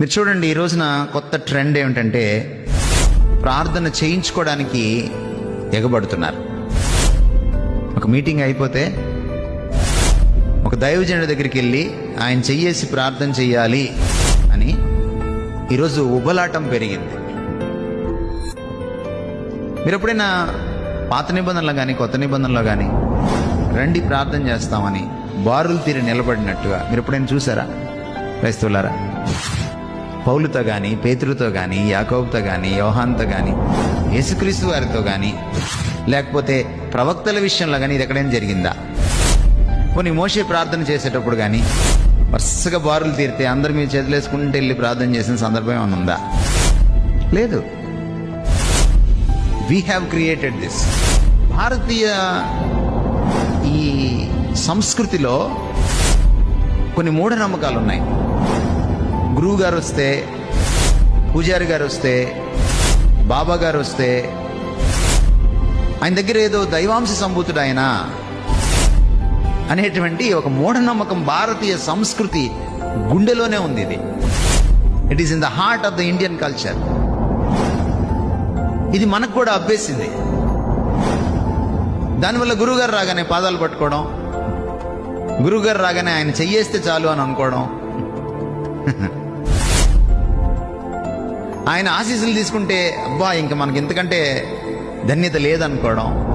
మీరు చూడండి ఈ రోజున కొత్త ట్రెండ్ ఏమిటంటే ప్రార్థన చేయించుకోవడానికి ఎగబడుతున్నారు. ఒక మీటింగ్ అయిపోతే ఒక దైవజనుడి దగ్గరికి వెళ్ళి ఆయన చెయ్యేసి ప్రార్థన చెయ్యాలి అని ఈరోజు ఉబలాటం పెరిగింది. మీరు ఎప్పుడైనా పాత నిబంధనలో కానీ కొత్త నిబంధనలో కానీ రండి ప్రార్థన చేస్తామని బారులు తీరి నిలబడినట్టుగా మీరు ఎప్పుడైనా చూసారా? క్రైస్తవులారా? పౌలుతో కానీ పేతులతో కానీ యాకోబుతో కానీ యోహాన్తో కానీ యేసుక్రీస్తు వారితో కానీ లేకపోతే ప్రవక్తల విషయంలో కానీ ఇది ఎక్కడైనా జరిగిందా? కొన్ని మోసే ప్రార్థన చేసేటప్పుడు కానీ వరుసగా బారులు తీరితే అందరు మీ చేతులేసుకుంటూ వెళ్ళి ప్రార్థన చేసిన సందర్భం ఏమైనా ఉందా? లేదు. వీ హ్యావ్ క్రియేటెడ్ దిస్ భారతీయ ఈ సంస్కృతిలో కొన్ని మూఢనమ్మకాలు ఉన్నాయి. గురువు గారు వస్తే పూజారి గారు వస్తే బాబా గారు వస్తే ఆయన దగ్గర ఏదో దైవాంశ సంభూతుడు ఆయన అనేటువంటి ఒక మూఢనమ్మకం భారతీయ సంస్కృతి గుండెలోనే ఉంది ఇది. It is in the heart of the Indian culture ఇది మనకు కూడా అబ్బేసింది. దానివల్ల గురువుగారు రాగానే పాదాలు పట్టుకోవడం గురువుగారు రాగానే ఆయన చెయ్యేస్తే చాలు అని అనుకోవడం ఆయన ఆశీస్సులు తీసుకుంటే అబ్బా ఇంకా మనకి ఇంతకంటే ధన్యత లేదనుకోవడం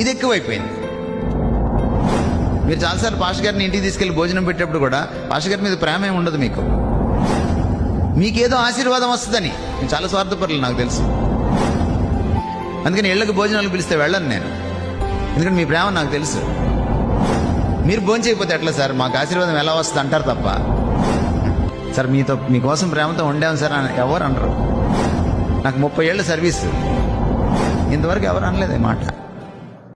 ఇది ఎక్కువైపోయింది. మీరు చాలాసార్లు పాష గారిని ఇంటికి తీసుకెళ్ళి భోజనం పెట్టేప్పుడు కూడా పాష గారి మీద ప్రేమ ఏమి ఉండదు మీకు. మీకేదో ఆశీర్వాదం వస్తుందని. నేను చాలా స్వార్థపరులు నాకు తెలుసు. అందుకని ఇళ్ళకి భోజనాలు పిలిస్తే వెళ్ళను నేను. ఎందుకంటే మీ ప్రేమ నాకు తెలుసు. మీరు భోజనం చేయకపోతే ఎట్లా సార్? మాకు ఆశీర్వాదం ఎలా వస్తుంది అంటారు తప్ప. సార్ మీతో మీకోసం ప్రేమతో ఉండాము సార్ అని ఎవరు అనరు. నాకు ముప్పై ఏళ్ళ సర్వీస్. ఇంతవరకు ఎవరు అనలేదు మాట.